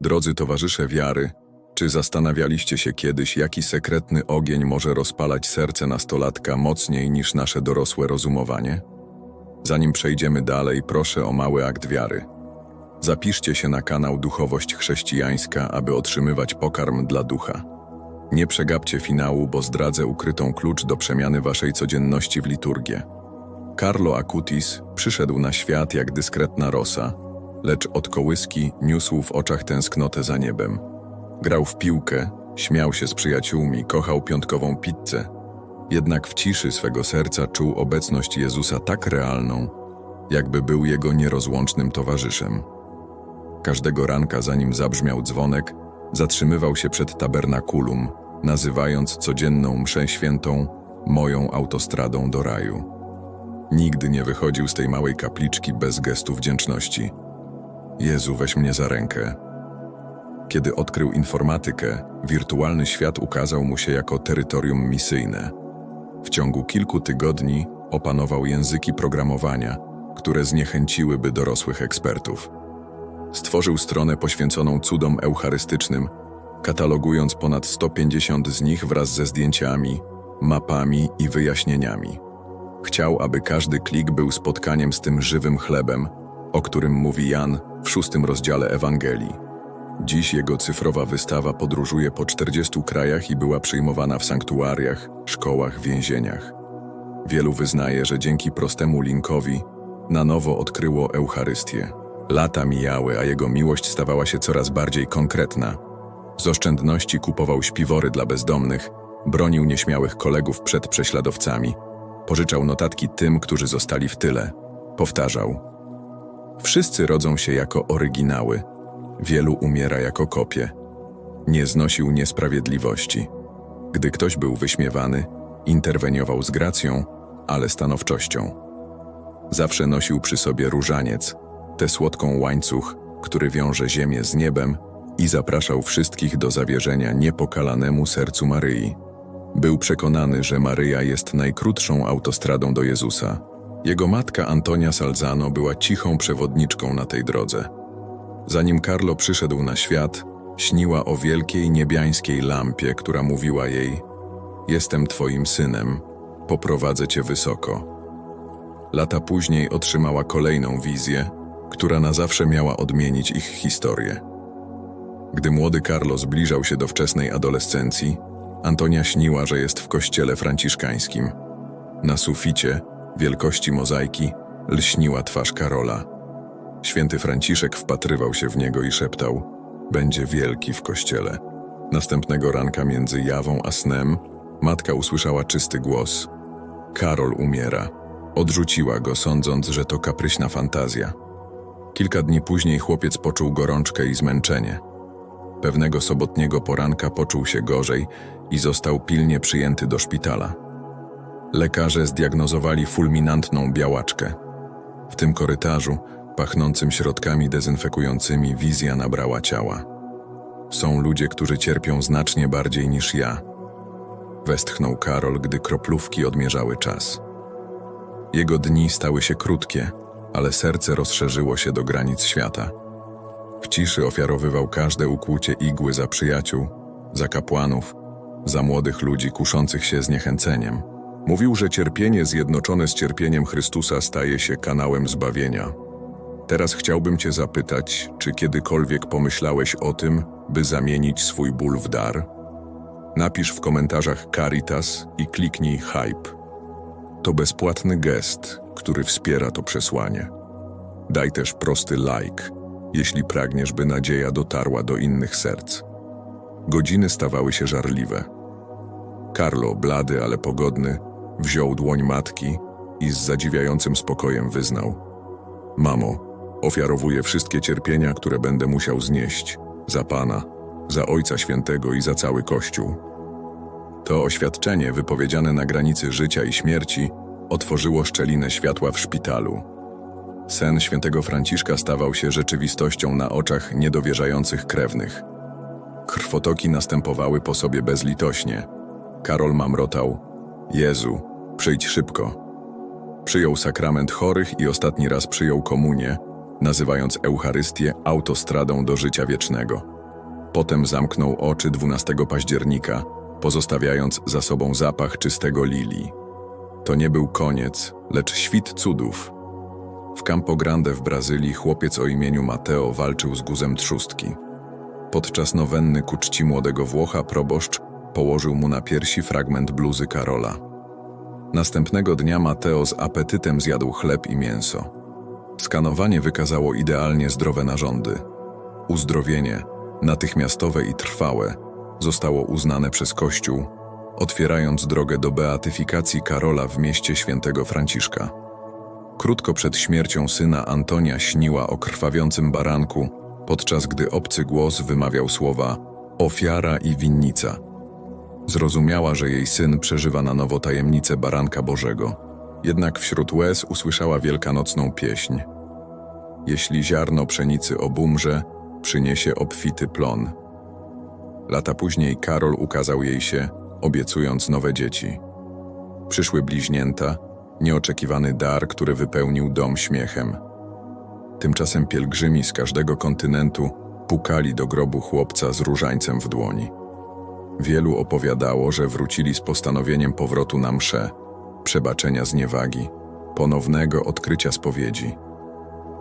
Drodzy towarzysze wiary, czy zastanawialiście się kiedyś, jaki sekretny ogień może rozpalać serce nastolatka mocniej niż nasze dorosłe rozumowanie? Zanim przejdziemy dalej, proszę o mały akt wiary. Zapiszcie się na kanał Duchowość Chrześcijańska, aby otrzymywać pokarm dla ducha. Nie przegapcie finału, bo zdradzę ukrytą klucz do przemiany waszej codzienności w liturgię. Carlo Acutis przyszedł na świat jak dyskretna rosa, lecz od kołyski niósł w oczach tęsknotę za niebem. Grał w piłkę, śmiał się z przyjaciółmi, kochał piątkową pizzę. Jednak w ciszy swego serca czuł obecność Jezusa tak realną, jakby był jego nierozłącznym towarzyszem. Każdego ranka, zanim zabrzmiał dzwonek, zatrzymywał się przed tabernakulum, nazywając codzienną mszę świętą moją autostradą do raju. Nigdy nie wychodził z tej małej kapliczki bez gestu wdzięczności. Jezu, weź mnie za rękę. Kiedy odkrył informatykę, wirtualny świat ukazał mu się jako terytorium misyjne. W ciągu kilku tygodni opanował języki programowania, które zniechęciłyby dorosłych ekspertów. Stworzył stronę poświęconą cudom eucharystycznym, katalogując ponad 150 z nich wraz ze zdjęciami, mapami i wyjaśnieniami. Chciał, aby każdy klik był spotkaniem z tym żywym chlebem, o którym mówi Jan w szóstym rozdziale Ewangelii. Dziś jego cyfrowa wystawa podróżuje po 40 krajach i była przyjmowana w sanktuariach, szkołach, więzieniach. Wielu wyznaje, że dzięki prostemu linkowi na nowo odkryło Eucharystię. Lata mijały, a jego miłość stawała się coraz bardziej konkretna. Z oszczędności kupował śpiwory dla bezdomnych, bronił nieśmiałych kolegów przed prześladowcami, pożyczał notatki tym, którzy zostali w tyle. Powtarzał: Wszyscy rodzą się jako oryginały, wielu umiera jako kopie. Nie znosił niesprawiedliwości. Gdy ktoś był wyśmiewany, interweniował z gracją, ale stanowczością. Zawsze nosił przy sobie różaniec, tę słodką łańcuch, który wiąże ziemię z niebem i zapraszał wszystkich do zawierzenia niepokalanemu sercu Maryi. Był przekonany, że Maryja jest najkrótszą autostradą do Jezusa. Jego matka Antonia Salzano była cichą przewodniczką na tej drodze. Zanim Carlo przyszedł na świat, śniła o wielkiej niebiańskiej lampie, która mówiła jej: Jestem twoim synem, poprowadzę cię wysoko. Lata później otrzymała kolejną wizję, która na zawsze miała odmienić ich historię. Gdy młody Carlo zbliżał się do wczesnej adolescencji, Antonia śniła, że jest w kościele franciszkańskim. Na suficie, wielkości mozaiki, lśniła twarz Karola. Święty Franciszek wpatrywał się w niego i szeptał: Będzie wielki w kościele. Następnego ranka między jawą a snem matka usłyszała czysty głos: Karol umiera. Odrzuciła go, sądząc, że to kapryśna fantazja. Kilka dni później chłopiec poczuł gorączkę i zmęczenie. Pewnego sobotniego poranka poczuł się gorzej i został pilnie przyjęty do szpitala. Lekarze zdiagnozowali fulminantną białaczkę. W tym korytarzu, pachnącym środkami dezynfekującymi, wizja nabrała ciała. Są ludzie, którzy cierpią znacznie bardziej niż ja. Westchnął Karol, gdy kroplówki odmierzały czas. Jego dni stały się krótkie, ale serce rozszerzyło się do granic świata. W ciszy ofiarowywał każde ukłucie igły za przyjaciół, za kapłanów, za młodych ludzi kuszących się zniechęceniem. Mówił, że cierpienie zjednoczone z cierpieniem Chrystusa staje się kanałem zbawienia. Teraz chciałbym Cię zapytać, czy kiedykolwiek pomyślałeś o tym, by zamienić swój ból w dar? Napisz w komentarzach Caritas i kliknij Hype. To bezpłatny gest, który wspiera to przesłanie. Daj też prosty like, jeśli pragniesz, by nadzieja dotarła do innych serc. Godziny stawały się żarliwe. Carlo, blady, ale pogodny, wziął dłoń matki i z zadziwiającym spokojem wyznał: Mamo, ofiarowuję wszystkie cierpienia, które będę musiał znieść za Pana, za Ojca Świętego i za cały Kościół. To oświadczenie, wypowiedziane na granicy życia i śmierci, otworzyło szczelinę światła w szpitalu. Sen świętego Franciszka stawał się rzeczywistością na oczach niedowierzających krewnych. Krwotoki następowały po sobie bezlitośnie. Karol mamrotał: Jezu, przyjdź szybko. Przyjął sakrament chorych i ostatni raz przyjął komunię, nazywając Eucharystię autostradą do życia wiecznego. Potem zamknął oczy 12 października, pozostawiając za sobą zapach czystego lilii. To nie był koniec, lecz świt cudów. W Campo Grande w Brazylii chłopiec o imieniu Mateo walczył z guzem trzustki. Podczas nowenny ku czci młodego Włocha proboszcz położył mu na piersi fragment bluzy Karola. Następnego dnia Mateo z apetytem zjadł chleb i mięso. Skanowanie wykazało idealnie zdrowe narządy. Uzdrowienie, natychmiastowe i trwałe, zostało uznane przez Kościół, otwierając drogę do beatyfikacji Karola w mieście świętego Franciszka. Krótko przed śmiercią syna Antonia śniła o krwawiącym baranku, podczas gdy obcy głos wymawiał słowa ofiara i winnica. Zrozumiała, że jej syn przeżywa na nowo tajemnicę baranka Bożego. Jednak wśród łez usłyszała wielkanocną pieśń. Jeśli ziarno pszenicy obumrze, przyniesie obfity plon. Lata później Karol ukazał jej się, obiecując nowe dzieci. Przyszły bliźnięta, nieoczekiwany dar, który wypełnił dom śmiechem. Tymczasem pielgrzymi z każdego kontynentu pukali do grobu chłopca z różańcem w dłoni. Wielu opowiadało, że wrócili z postanowieniem powrotu na mszę, przebaczenia zniewagi, ponownego odkrycia spowiedzi.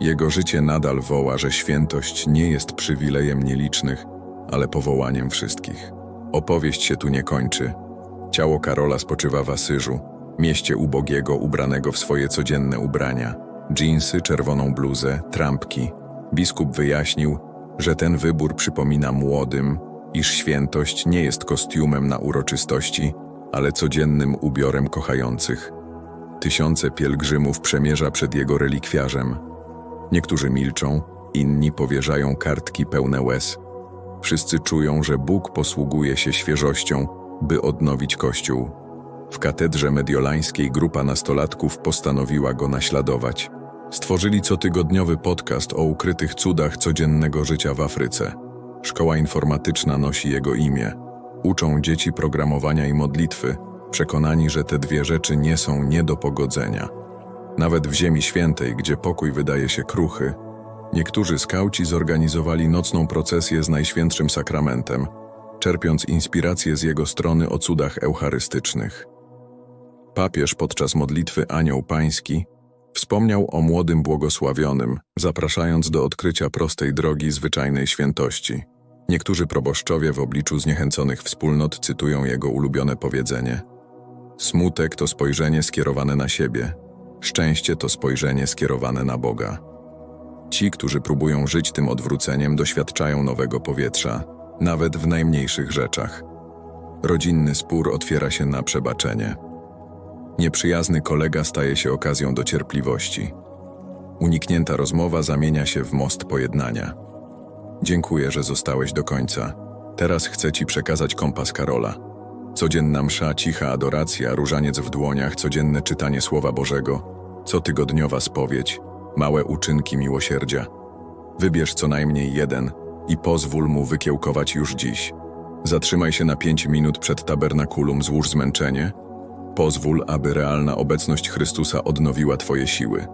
Jego życie nadal woła, że świętość nie jest przywilejem nielicznych, ale powołaniem wszystkich. Opowieść się tu nie kończy. Ciało Karola spoczywa w Asyżu, mieście ubogiego ubranego w swoje codzienne ubrania. Dżinsy, czerwoną bluzę, trampki. Biskup wyjaśnił, że ten wybór przypomina młodym, iż świętość nie jest kostiumem na uroczystości, ale codziennym ubiorem kochających. Tysiące pielgrzymów przemierza przed jego relikwiarzem. Niektórzy milczą, inni powierzają kartki pełne łez. Wszyscy czują, że Bóg posługuje się świeżością, by odnowić Kościół. W katedrze mediolańskiej grupa nastolatków postanowiła go naśladować. Stworzyli cotygodniowy podcast o ukrytych cudach codziennego życia w Afryce. Szkoła informatyczna nosi jego imię. Uczą dzieci programowania i modlitwy, przekonani, że te dwie rzeczy nie są nie do pogodzenia. Nawet w Ziemi Świętej, gdzie pokój wydaje się kruchy, niektórzy skauci zorganizowali nocną procesję z Najświętszym Sakramentem, czerpiąc inspirację z jego strony o cudach eucharystycznych. Papież podczas modlitwy Anioł Pański wspomniał o młodym błogosławionym, zapraszając do odkrycia prostej drogi zwyczajnej świętości. Niektórzy proboszczowie w obliczu zniechęconych wspólnot cytują jego ulubione powiedzenie: Smutek to spojrzenie skierowane na siebie, szczęście to spojrzenie skierowane na Boga. Ci, którzy próbują żyć tym odwróceniem, doświadczają nowego powietrza, nawet w najmniejszych rzeczach. Rodzinny spór otwiera się na przebaczenie. Nieprzyjazny kolega staje się okazją do cierpliwości. Uniknięta rozmowa zamienia się w most pojednania. Dziękuję, że zostałeś do końca. Teraz chcę Ci przekazać kompas Karola. Codzienna msza, cicha adoracja, różaniec w dłoniach, codzienne czytanie Słowa Bożego, cotygodniowa spowiedź, małe uczynki miłosierdzia. Wybierz co najmniej jeden i pozwól mu wykiełkować już dziś. Zatrzymaj się na pięć minut przed tabernakulum, złóż zmęczenie. Pozwól, aby realna obecność Chrystusa odnowiła Twoje siły.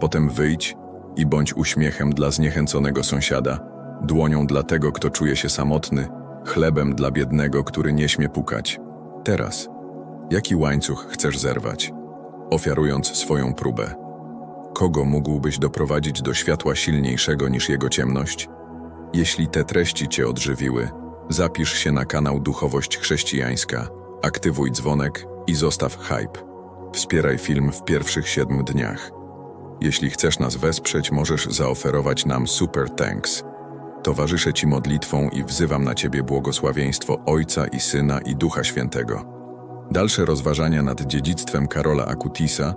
Potem wyjdź i bądź uśmiechem dla zniechęconego sąsiada, dłonią dla tego, kto czuje się samotny, chlebem dla biednego, który nie śmie pukać. Teraz, jaki łańcuch chcesz zerwać, ofiarując swoją próbę? Kogo mógłbyś doprowadzić do światła silniejszego niż jego ciemność? Jeśli te treści Cię odżywiły, zapisz się na kanał Duchowość Chrześcijańska, aktywuj dzwonek i zostaw hype. Wspieraj film w pierwszych siedmiu dniach. Jeśli chcesz nas wesprzeć, możesz zaoferować nam super thanks. Towarzyszę Ci modlitwą i wzywam na Ciebie błogosławieństwo Ojca i Syna i Ducha Świętego. Dalsze rozważania nad dziedzictwem Karola Akutisa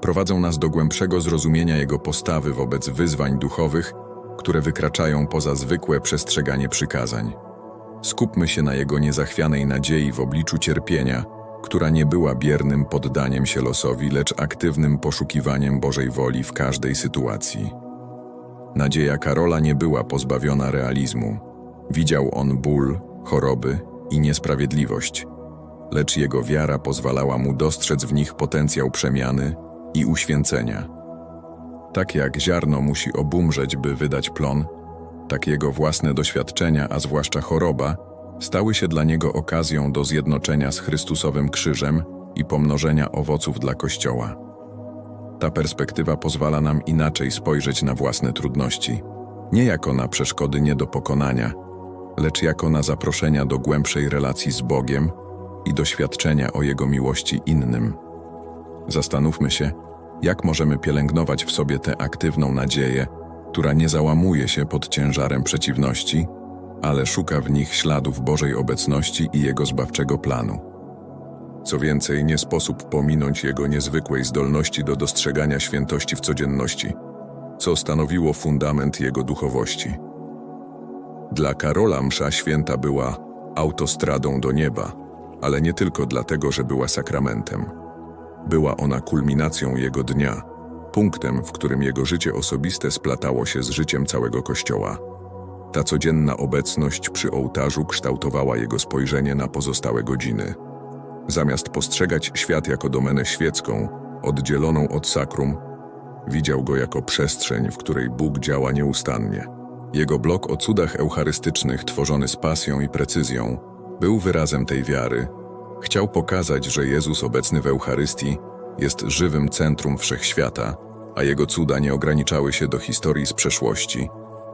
prowadzą nas do głębszego zrozumienia jego postawy wobec wyzwań duchowych, które wykraczają poza zwykłe przestrzeganie przykazań. Skupmy się na jego niezachwianej nadziei w obliczu cierpienia, która nie była biernym poddaniem się losowi, lecz aktywnym poszukiwaniem Bożej woli w każdej sytuacji. Nadzieja Karola nie była pozbawiona realizmu. Widział on ból, choroby i niesprawiedliwość, lecz jego wiara pozwalała mu dostrzec w nich potencjał przemiany i uświęcenia. Tak jak ziarno musi obumrzeć, by wydać plon, tak jego własne doświadczenia, a zwłaszcza choroba, stały się dla niego okazją do zjednoczenia z Chrystusowym krzyżem i pomnożenia owoców dla Kościoła. Ta perspektywa pozwala nam inaczej spojrzeć na własne trudności, nie jako na przeszkody nie do pokonania, lecz jako na zaproszenia do głębszej relacji z Bogiem i doświadczenia o Jego miłości innym. Zastanówmy się, jak możemy pielęgnować w sobie tę aktywną nadzieję, która nie załamuje się pod ciężarem przeciwności, ale szuka w nich śladów Bożej obecności i Jego zbawczego planu. Co więcej, nie sposób pominąć Jego niezwykłej zdolności do dostrzegania świętości w codzienności, co stanowiło fundament Jego duchowości. Dla Karola msza święta była autostradą do nieba, ale nie tylko dlatego, że była sakramentem. Była ona kulminacją jego dnia, punktem, w którym jego życie osobiste splatało się z życiem całego Kościoła. Ta codzienna obecność przy ołtarzu kształtowała jego spojrzenie na pozostałe godziny. Zamiast postrzegać świat jako domenę świecką, oddzieloną od sakrum, widział go jako przestrzeń, w której Bóg działa nieustannie. Jego blok o cudach eucharystycznych, tworzony z pasją i precyzją, był wyrazem tej wiary. Chciał pokazać, że Jezus obecny w Eucharystii jest żywym centrum wszechświata, a jego cuda nie ograniczały się do historii z przeszłości,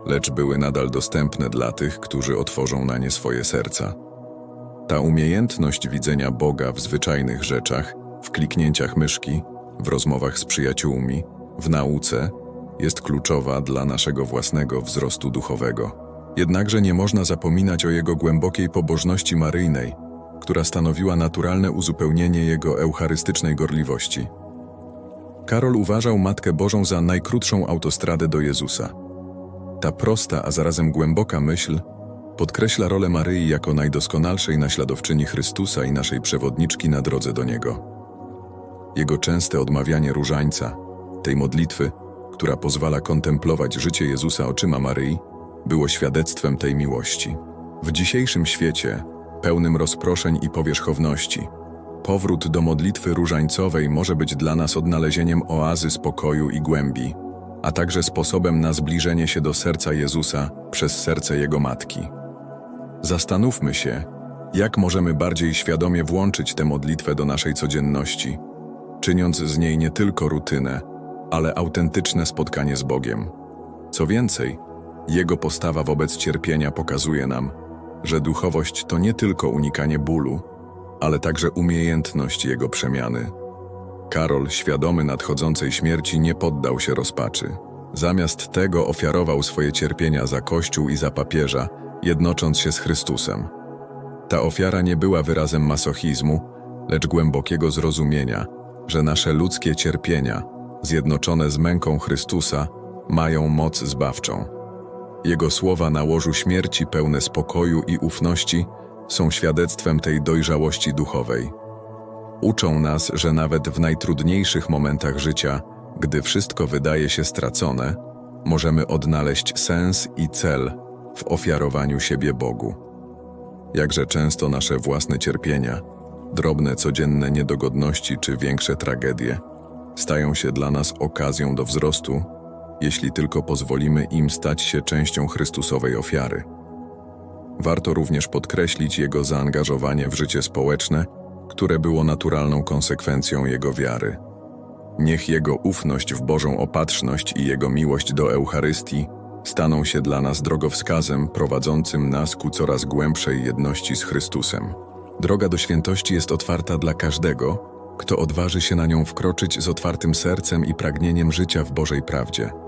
lecz były nadal dostępne dla tych, którzy otworzą na nie swoje serca. Ta umiejętność widzenia Boga w zwyczajnych rzeczach, w kliknięciach myszki, w rozmowach z przyjaciółmi, w nauce, jest kluczowa dla naszego własnego wzrostu duchowego. Jednakże nie można zapominać o jego głębokiej pobożności maryjnej, która stanowiła naturalne uzupełnienie jego eucharystycznej gorliwości. Karol uważał Matkę Bożą za najkrótszą autostradę do Jezusa. Ta prosta, a zarazem głęboka myśl podkreśla rolę Maryi jako najdoskonalszej naśladowczyni Chrystusa i naszej przewodniczki na drodze do Niego. Jego częste odmawianie różańca, tej modlitwy, która pozwala kontemplować życie Jezusa oczyma Maryi, było świadectwem tej miłości. W dzisiejszym świecie, pełnym rozproszeń i powierzchowności, powrót do modlitwy różańcowej może być dla nas odnalezieniem oazy spokoju i głębi, a także sposobem na zbliżenie się do serca Jezusa przez serce Jego Matki. Zastanówmy się, jak możemy bardziej świadomie włączyć tę modlitwę do naszej codzienności, czyniąc z niej nie tylko rutynę, ale autentyczne spotkanie z Bogiem. Co więcej, Jego postawa wobec cierpienia pokazuje nam, że duchowość to nie tylko unikanie bólu, ale także umiejętność Jego przemiany. Karol, świadomy nadchodzącej śmierci, nie poddał się rozpaczy. Zamiast tego ofiarował swoje cierpienia za Kościół i za papieża, jednocząc się z Chrystusem. Ta ofiara nie była wyrazem masochizmu, lecz głębokiego zrozumienia, że nasze ludzkie cierpienia, zjednoczone z męką Chrystusa, mają moc zbawczą. Jego słowa na łożu śmierci pełne spokoju i ufności są świadectwem tej dojrzałości duchowej. Uczą nas, że nawet w najtrudniejszych momentach życia, gdy wszystko wydaje się stracone, możemy odnaleźć sens i cel w ofiarowaniu siebie Bogu. Jakże często nasze własne cierpienia, drobne codzienne niedogodności czy większe tragedie stają się dla nas okazją do wzrostu, jeśli tylko pozwolimy im stać się częścią Chrystusowej ofiary. Warto również podkreślić jego zaangażowanie w życie społeczne, które było naturalną konsekwencją jego wiary. Niech jego ufność w Bożą opatrzność i jego miłość do Eucharystii staną się dla nas drogowskazem prowadzącym nas ku coraz głębszej jedności z Chrystusem. Droga do świętości jest otwarta dla każdego, kto odważy się na nią wkroczyć z otwartym sercem i pragnieniem życia w Bożej prawdzie.